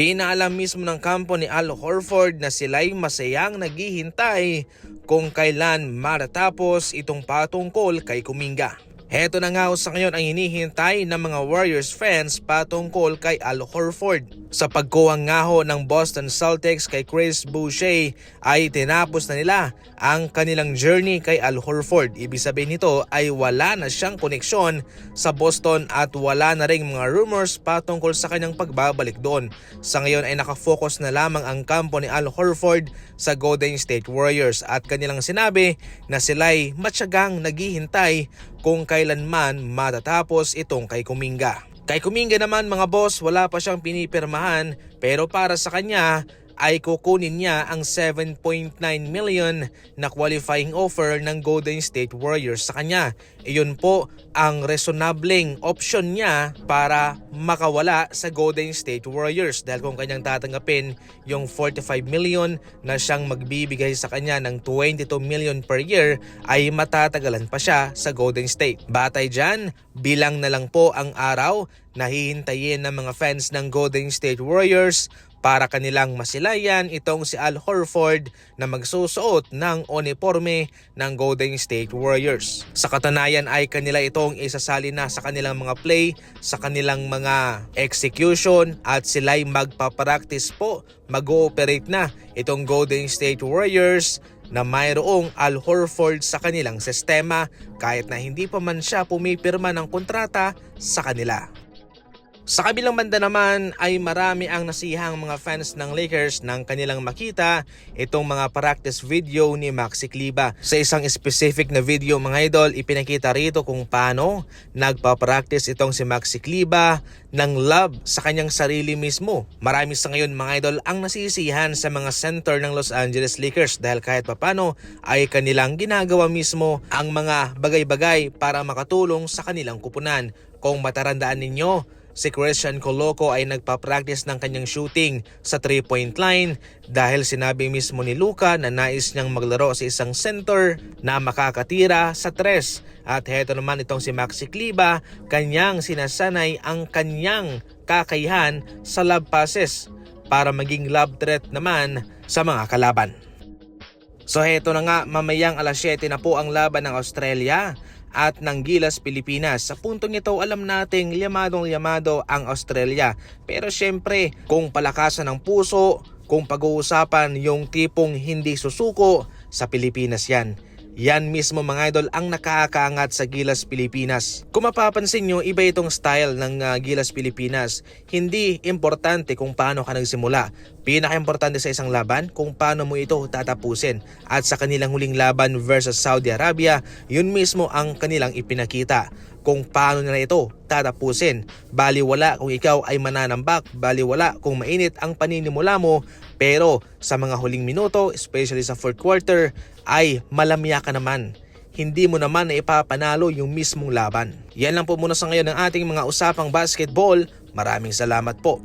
Pinaalam mismo ng kampo ni Al Horford na sila'y masayang naghihintay kung kailan matatapos itong patungkol kay Kuminga. Heto na nga sa ngayon ang hinihintay ng mga Warriors fans patungkol kay Al Horford. Sa pagkuha nga ho ng Boston Celtics kay Chris Boucher ay tinapos na nila ang kanilang journey kay Al Horford. Ibig sabihin nito ay wala na siyang koneksyon sa Boston at wala na ring mga rumors patungkol sa kanyang pagbabalik doon. Sa ngayon ay nakafocus na lamang ang kampo ni Al Horford sa Golden State Warriors at kanilang sinabi na sila'y matyagang naghihintay kung kailanman matatapos itong kay Kuminga. Kay Kuminga naman mga boss, wala pa siyang pinipirmahan pero para sa kanya ay kukunin niya ang 7.9 million na qualifying offer ng Golden State Warriors sa kanya. Iyon po ang resonableng option niya para makawala sa Golden State Warriors dahil kung kanyang tatanggapin yung 45 million na siyang magbibigay sa kanya ng 22 million per year ay matatagalan pa siya sa Golden State. Batay dyan, bilang na lang po ang araw na hihintayin ng mga fans ng Golden State Warriors para kanilang masilayan itong si Al Horford na magsusuot ng uniforme ng Golden State Warriors. Sa katunayan ay kanila itong isasali na sa kanilang mga play, sa kanilang mga execution at sila'y magpapractice po, mag-ooperate na itong Golden State Warriors na mayroong Al Horford sa kanilang sistema kahit na hindi pa man siya pumipirma ng kontrata sa kanila. Sa kabilang banda naman ay marami ang nasihang mga fans ng Lakers nang kanilang makita itong mga practice video ni Maxi Kliba. Sa isang specific na video mga idol, ipinakita rito kung paano nagpa-practice itong si Maxi Kliba ng love sa kanyang sarili mismo. Marami sa ngayon mga idol ang nasisihan sa mga center ng Los Angeles Lakers dahil kahit papano ay kanilang ginagawa mismo ang mga bagay-bagay para makatulong sa kanilang kupunan. Kung matarandaan ninyo, si Christian Coloco ay nagpa-practice ng kanyang shooting sa 3-point line dahil sinabi mismo ni Luka na nais niyang maglaro sa isang center na makakatira sa 3. At heto naman itong si Maxi Kliba, kanyang sinasanay ang kanyang kakayahan sa lob passes para maging lob threat naman sa mga kalaban. So heto na nga, mamayang alas 7 na po ang laban ng Australia at ng Gilas Pilipinas. Sa puntong ito, alam nating liyamadong liyamado ang Australia. Pero syempre, kung palakasan ng puso, kung pag-uusapan yung tipong hindi susuko, sa Pilipinas yan. Yan mismo mga idol ang nakakaangat sa Gilas Pilipinas. Kung mapapansin nyo, iba itong style ng uh, Gilas Pilipinas. Hindi importante kung paano ka nagsimula. Pinaka-importante sa isang laban kung paano mo ito tatapusin. At sa kanilang huling laban versus Saudi Arabia, yun mismo ang kanilang ipinakita kung paano nila ito tatapusin. Baliwala kung ikaw ay mananambak, baliwala kung mainit ang paninimula mo, pero sa mga huling minuto, especially sa fourth quarter, ay malamya ka naman hindi mo naman na ipapanalo yung mismong laban. Yan lang po muna sa ngayon ng ating mga usapang basketball. Maraming salamat po.